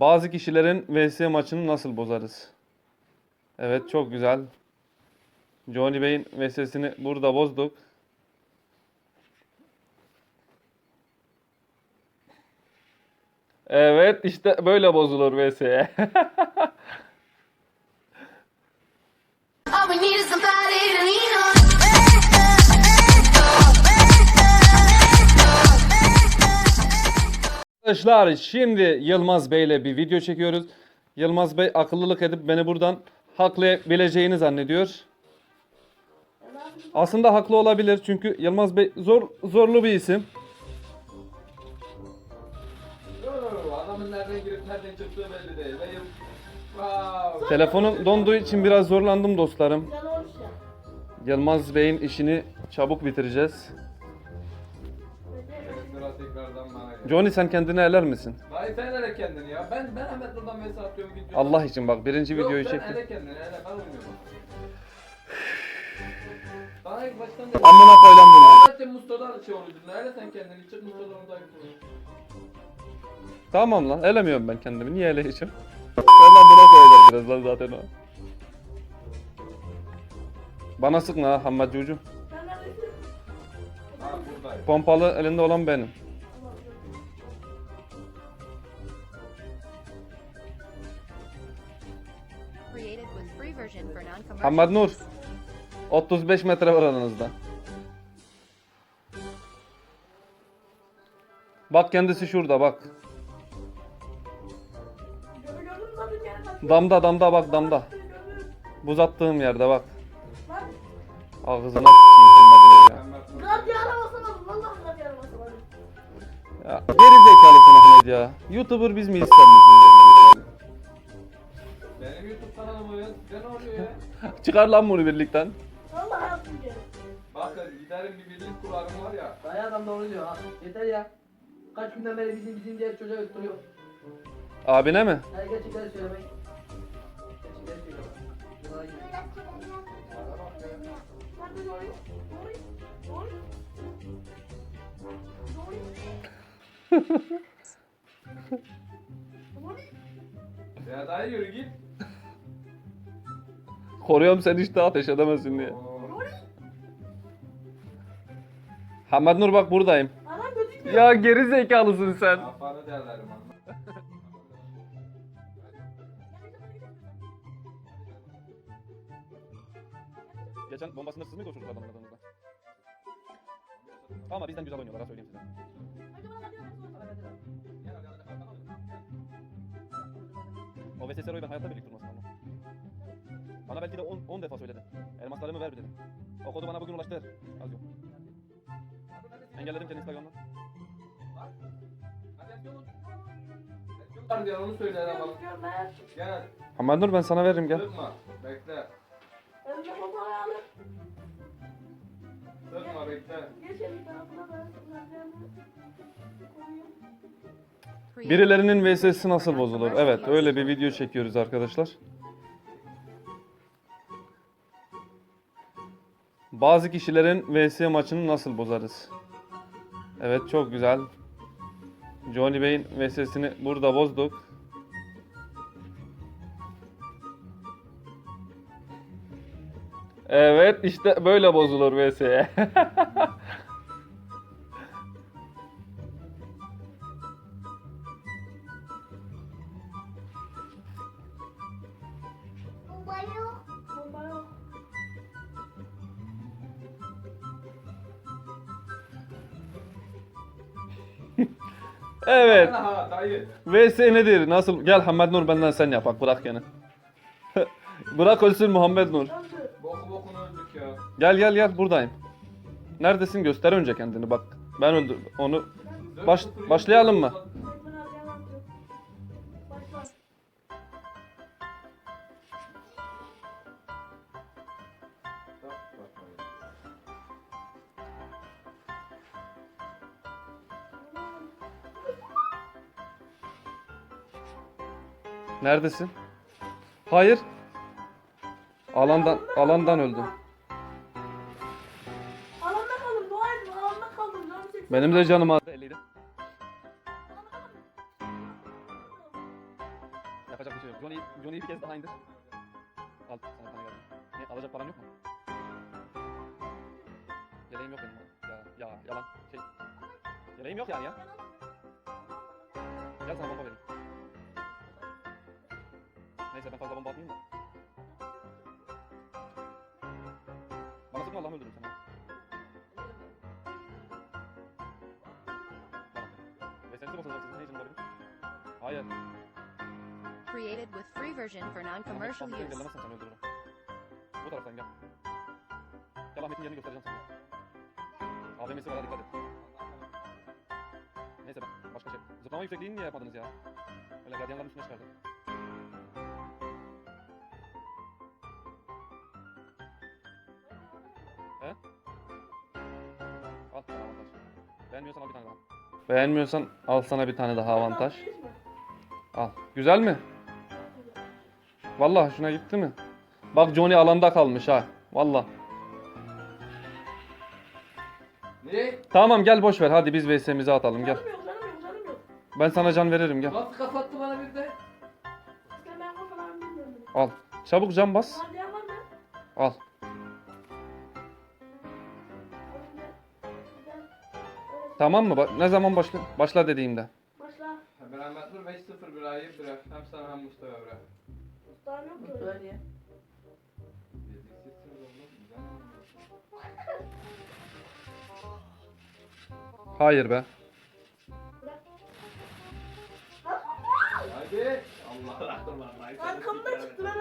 Bazı kişilerin vs maçını nasıl bozarız? Evet çok güzel. Johnny Bey'in vs'sini burada bozduk. Evet işte böyle bozulur vs. Arkadaşlar şimdi Yılmaz Bey ile bir video çekiyoruz. Yılmaz Bey akıllılık edip beni buradan haklayabileceğini zannediyor. Aslında haklı olabilir çünkü Yılmaz Bey zor zorlu bir isim. Adamın nereden girip nereden çıktığı belli değil. Benim... Wow. Telefonum donduğu için biraz zorlandım dostlarım. Yılmaz Bey'in işini çabuk bitireceğiz. Johnny sen kendini eler misin? Dayı sen ele kendini ya. Ben ben hemen buradan mesaj atıyorum video. Allah için bak birinci Yok, videoyu sen çektim. ele kendini ele ben oynuyorum. Bana ilk baştan dedi. Amına koy lan bunu. Zaten Mustafa'dan şey oluyordun. Ele sen kendini çık Mustafa'dan konuş. Tamam lan elemiyorum ben kendimi. Niye eleyeceğim? Ben lan buna koyacağım biraz lan zaten o. Bana sıkma ha Hammad Cucu. Buradayım. Pompalı elinde olan benim. Non-commercial. Hammad Nur. use. 35 metre var aranızda. Bak kendisi şurada bak. Damda damda bak damda. Buz attığım yerde bak. Ağzına Hammad Nur ya. Basamadım. Vallahi basamadım. ya. Geri zekalısın Ahmet ya. Youtuber biz miyiz sen misin? Benim YouTube kanalım o ya. Size ne oluyor ya? Çıkar lan bunu birlikten. Vallahi gene. Bakın giderim bir birlik kurarım var ya. Dayı adam doğru diyor ha. Yeter ya. Kaç günden beri bizim bizim diye çocuğa öttürüyor. Abine mi? Her gerçekleri söylemek. Gerçekleri söylüyor. Bunlara gir. Ya dayı yürü git. Koruyorum seni işte ateş edemezsin diye. Oo. Hammad Nur bak buradayım. Gözükmüyor. Ya geri zekalısın sen. Kafanı derlerim anla. Geçen bombasında siz miydi o çocuklardan oynadığınızda? Ama bizden güzel oynuyorlar ha söyleyeyim size. O VSS Roy'u ben hayatta birlik durmasın ama. Bana belki de 10 defa söyledi. Elmaslarımı ver bir dedi. O kodu bana bugün ulaştır. Az yok. Engelledim seni Instagram'dan. Var onu söyle ben. Gel. Hammad Nur ben sana veririm gel. Sıkma. Bekle. Önce fotoğrafı alır. Sıkma bekle. Geçelim tarafına ben. Birilerinin VS'si nasıl bozulur? Evet öyle bir video çekiyoruz arkadaşlar. Bazı kişilerin vs maçını nasıl bozarız? Evet çok güzel. Johnny Bey'in vs'sini burada bozduk. Evet işte böyle bozulur vs. Evet. VS nedir? Nasıl? Gel Muhammed Nur benden sen yap bak bırak yani. bırak ölsün Muhammed Nur. Boku bokunu öldük ya. Gel gel gel buradayım. Neredesin? Göster önce kendini bak. Ben öldür onu. Baş- başlayalım mı? Neredesin? Hayır. Alandan alandan öldüm. Alanda kalın. Edin. Alanda kalın. Çekti. Benim de canım az. Neyse ben fazla bomba atmayayım da. Bana sıkma Allah'ını öldürürüm seni. Ve sensiz basılacak sizin ne için olabilir? Hayır. Created with free version for non-commercial use. engellemezsen seni öldürürüm. Bu taraftan gel. Gel Ahmet'in yerini göstereceğim sana. AVM'si var dikkat et. Neyse ben başka şey. Zıplama yüksekliğini niye yapmadınız ya? Öyle gardiyanların üstüne çıkardı. Beğenmiyorsan al bir tane daha. Beğenmiyorsan al sana bir tane daha avantaj. Al. Güzel mi? Vallahi şuna gitti mi? Bak Johnny alanda kalmış ha. Vallahi. Ne? Tamam gel boş ver hadi biz VS'mizi atalım gel. Canım yok, canım yok, canım yok. Ben sana can veririm gel. Nasıl kapattı bana bir de? Ben bilmiyorum. Al. Çabuk can bas. Mı? Al. Tamam mı? Ba- ne zaman başla başla dediğimde. Başla. Ben Ahmet Nur 5-0 bir ayı bırak. Hem sana hem Mustafa bırak. Mustafa niye? Yedirsiz olmaz güzel. Hayır be. Hadi. Allah rahmet Arkamda çıktı ben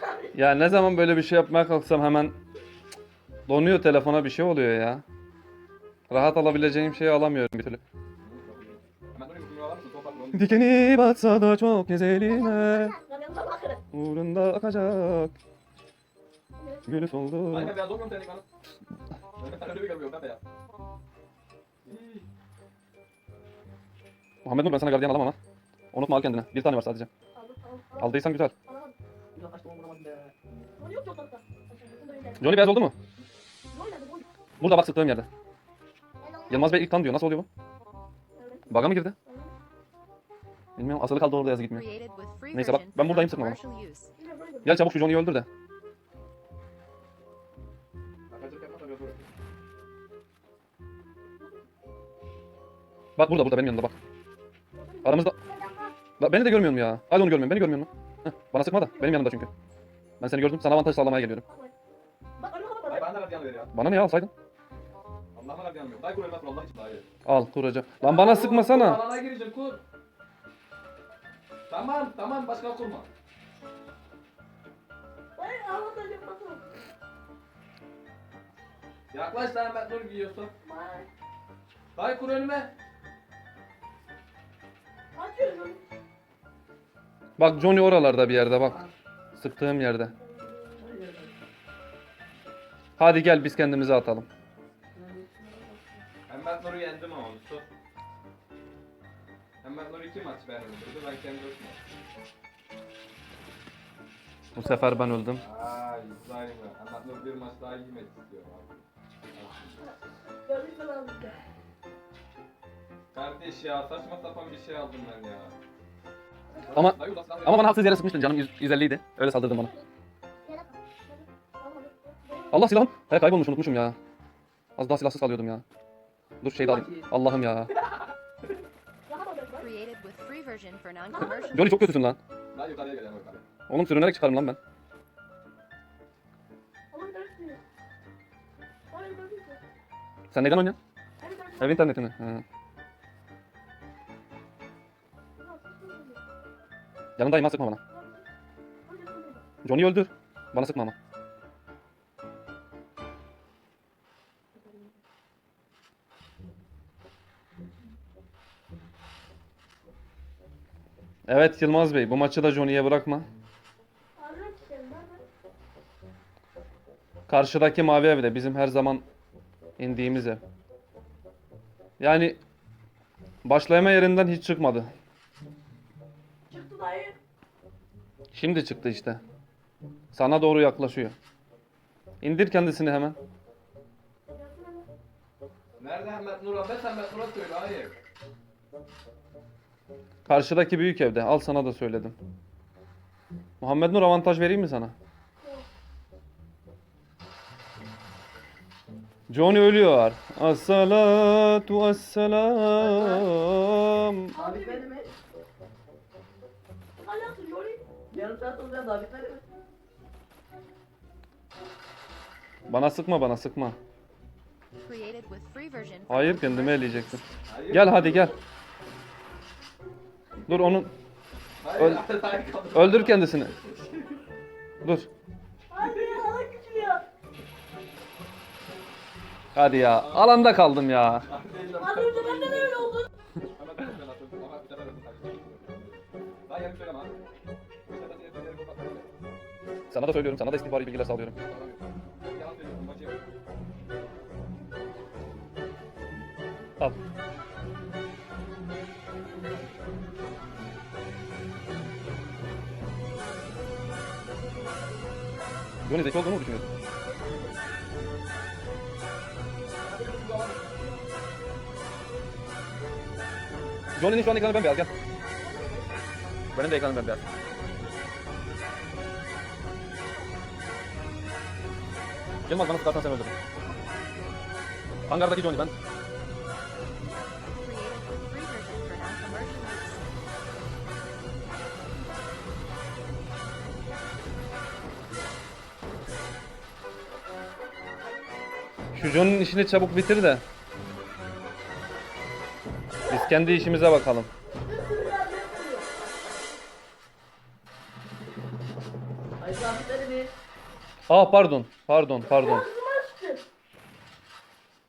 kaldım. Ya ne zaman böyle bir şey yapmaya kalksam hemen donuyor telefona bir şey oluyor ya. Rahat alabileceğim şeyi alamıyorum bir türlü. Dikeni batsa da çok güzeline uğrunda akacak Gülü soldu. Muhammed Nur ben sana gardiyan alamam ha. Unutma al kendine. Bir tane var sadece. Aldıysan güzel. Johnny beyaz oldu mu? Burada bak sıktığım yerde. Yılmaz Bey ilk tan diyor. Nasıl oluyor bu? Baga mı girdi? Bilmiyorum. Asılı kaldı orada yazı gitmiyor. Neyse bak, ben buradayım, sıkma bana. Gel çabuk şu Johnny'yi öldür de. Bak burada burada benim yanımda bak. Aramızda. Bak, beni de görmüyor mu ya? Hadi onu görmüyorum. Beni görmüyor mu? Heh, bana sıkma da. Benim yanımda çünkü. Ben seni gördüm. Sana avantaj sağlamaya geliyorum. Bana ne ya alsaydın? Allah'ıma gardiyan ver. Day kur ölmez Allah için dayı. Al kuracağım. Lan bana sıkmasana. Alana gireceğim kur. Tamam tamam başka kurma. Hayır ağlatacak yapmasın. Yaklaş lan Ahmet Nur giyiyorsun. Vay. Kur önüme. Açıyorum. Bak Johnny oralarda bir yerde bak. Sıktığım yerde. Hadi gel biz kendimizi atalım. Ahmet Nur'u yendim ama sus. Ahmet Nur iki maç ben öldürdü. Ben kendi maç. Bu sefer ben öldüm. Ay zalim ya. Ahmet Nur bir maç daha yemek istiyor abi. Ben. Kardeş ya saçma sapan bir şey aldım ben ya. Ama Dayı ulan ama bana haksız yere sıkmıştın canım 100 150 idi. Öyle saldırdın bana. Allah silahım. He kaybolmuş unutmuşum ya. Az daha silahsız kalıyordum ya. Dur şey de alayım. Allah'ım ya. Johnny çok kötüsün lan. Dayı yukarıya gel. Oğlum sürünerek çıkarım lan ben. Sen neyden oynuyorsun? Ev internetini. He. Yanındayım ha sıkma bana. Johnny'yi öldür. Bana sıkma ama. Evet Yılmaz Bey bu maçı da Johnny'ye bırakma. Karşıdaki mavi evde bizim her zaman indiğimiz ev. Yani başlama yerinden hiç çıkmadı. Çıktı dayı. Şimdi çıktı işte. Sana doğru yaklaşıyor. İndir kendisini hemen. Nerede Ahmet Nur'a? Ben Ahmet Nur'a söyle hayır. Karşıdaki büyük evde. Al sana da söyledim. Muhammed Nur avantaj vereyim mi sana? Johnny ölüyor. As-salatu es-selam. Abi bitmedi mi? Hadi yapsın Johnny. Yarım saat olacağız daha bitmedi mi? Bana sıkma bana sıkma. Hayır use. eleyecektim. Gel hadi gel. Dur onu Hayır. Öl- öldür kendisini. Dur. Hadi ya. Alanda kaldım ya. Az önce bende de öyle oldu. Sana da söylüyorum. Sana da istihbari bilgiler sağlıyorum. Al. Johnny zeki olduğunu mu düşünüyorsun? Johnny'nin şu an ekranı bembeyaz gel. Benim de ekranım bembeyaz. Yılmaz bana sıkarsan sen öldürürüm. Hangardaki Johnny ben. Şu John'un işini çabuk bitir de. Biz kendi işimize bakalım. Aa pardon. Pardon pardon.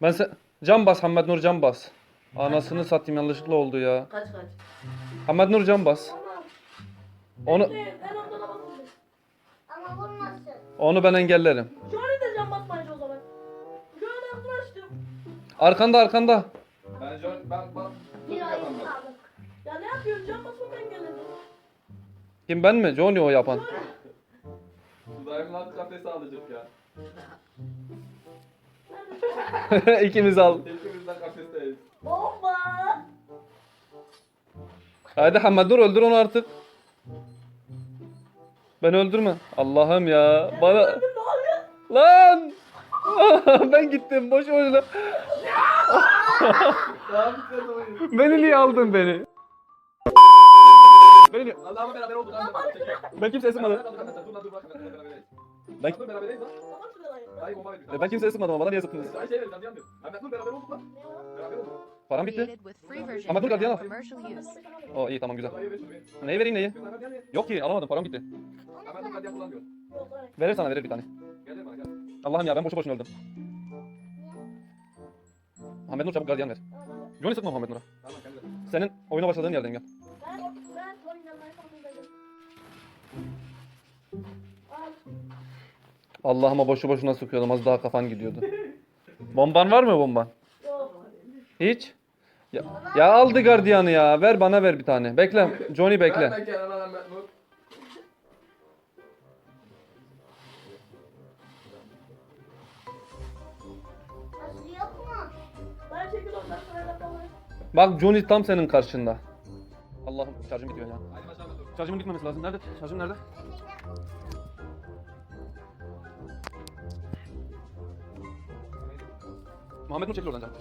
Ben sen... Can bas Hamad Nur can bas. Anasını satayım yanlışlıkla oldu ya. Kaç kaç. Hamad Nur can bas. Onu onu ben engellerim. Johnny Arkanda arkanda. Ben John, ben bak. Bir Dur kaldık. Ya ne yapıyorsun? Can basmamı engelledin. Kim ben mi? Johnny o yapan. Dudağımın kafesi alacak ya. İkimiz al. İkimizden kafesteyiz. Bomba. Hadi Hamad Nur öldür onu artık. Ben öldürme. Allah'ım ya. Bana... Ne oluyor? Lan! ben gittim boş boşuna. Beni niye aldın beni? Beni niye... Allah'ıma beraber olduk. Ben lan, beraberiz. Ben. E, ben kimseye sıkmadım ama bana niye şey olduk. Param bitti. Ama dur gardiyan al. non-commercial use. O iyi tamam güzel. Neyi vereyim neyi? Yok ki alamadım param gitti. Verir sana verir bir tane. Gel bana gel. Allah'ım ya ben boşu boşuna öldüm. Muhammed Nur çabuk gardiyan ver. Johnny sıkma Muhammed Nur'a. Tamam. Senin oyuna başladığın yerden gel. Ben, ben kapatayım. Al. Allah'ıma boşu boşuna sıkıyordum az daha kafan gidiyordu. Bomban var mı bomban? Yok. Hiç? Ya, ya aldı gardiyanı ya. Ver bana ver bir tane. Bekle. Johnny bekle. Bak Johnny tam senin karşında. Allah'ım şarjım bitiyor ya. Şarjımın gitmemesi lazım. Nerede? Şarjım nerede? Muhammed Nur çekil oradan canım.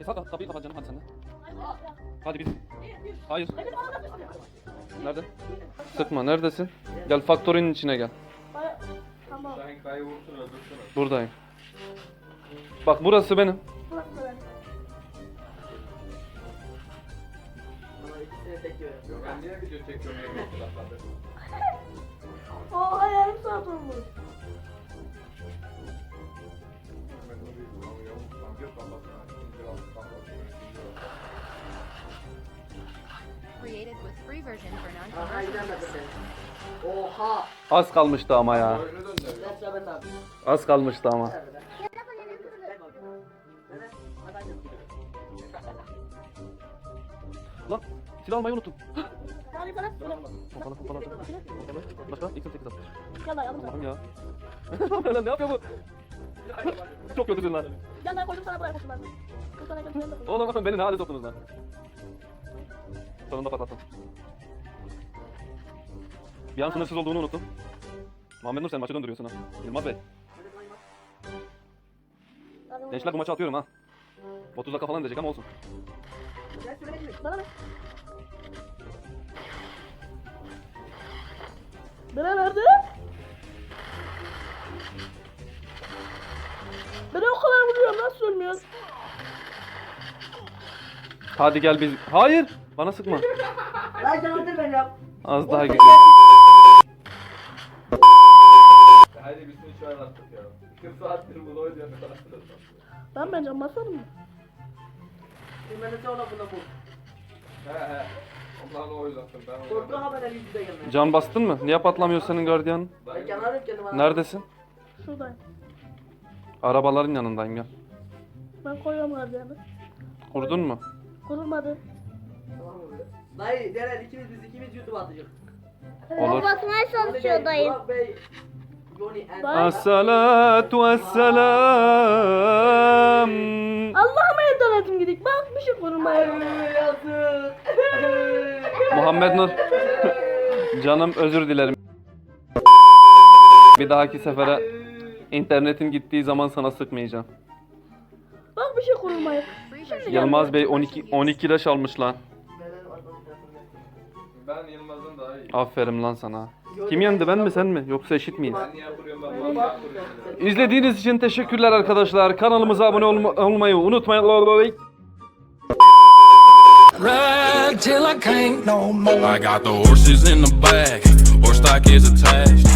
İshak kapıyı kapat canım hadi sen de. Hadi biz. Hayır. Nerede? Sıkma neredesin? Gel faktörün içine gel. Buradayım. Bak burası benim. İkisini tek yiyorum. Yok ben niye video çekiyorum taraflarda? Oha yarım saat olmuş. Created with free version for Aha non-commercial gidemedi use. sen. Oha. Az kalmıştı ama ya. Oyunu döndürüyor. Az kalmıştı ama. Silah almayı unuttum. Yani bana bırak. Pompalı pompalı. Pompalı. Başka? X-18 at. Gel lan yalım Allah'ım ya. Lan ne yapıyor bu? Çok kötüsün lan. Lan koydum sana buraya koydum ben. Bu sana da. Oğlum beni ne hale soktunuz lan? Sonunda patlattım. Bir an sınırsız olduğunu unuttum. Muhammed Nur sen maçı döndürüyorsun ha. Yılmaz Bey. Gençler bu maçı atıyorum ha. 30 dakika falan edecek ama olsun. Bana ver. Bana nerede? Ben o kadar vuruyorum nasıl ölmüyor? Hadi gel biz... Hayır! Bana sıkma. Lan canlandır beni ya. Az daha gidiyor. Hadi bir sürü şu an artık ya. 40 saattir bunu oynuyorum. Ben ben can basarım mı? Ben de sen ona buna bul. he he. Onlarla oynattım ben oynadım. yüzüde gelmeye. Can bastın mı? Niye patlamıyor senin gardiyanın? Ben yanarım kendime. Neredesin? Şuradayım. Arabaların yanındayım gel. Ben koyuyorum gardiyanı. Kurdun mu? Kurulmadı. Tamam mı? Dayı Deren ikimiz biz ikimiz YouTube atacak. Olur. Basmaya çalışıyor dayı. Burak Bey. As-salatu vesselam. Allah'ıma internetim gidik. Bak bir şey kurulmaya. Ay, Yazık. Muhammed Nur. Canım özür dilerim. Bir dahaki sefere internetin gittiği zaman sana sıkmayacağım. Bak bir şey kurulmaya. Yılmaz Bey for 12 non-commercial use. 12 leş almış lan. Ben Yılmaz'ın daha iyi. Aferin lan sana. Kim yendi ben mi sen mi? Yoksa eşit miyiz? İzlediğiniz için teşekkürler arkadaşlar. Kanalımıza abone olma- olmayı unutmayın. Ride till I can't no more. I got the horses in the back, horse stock is attached.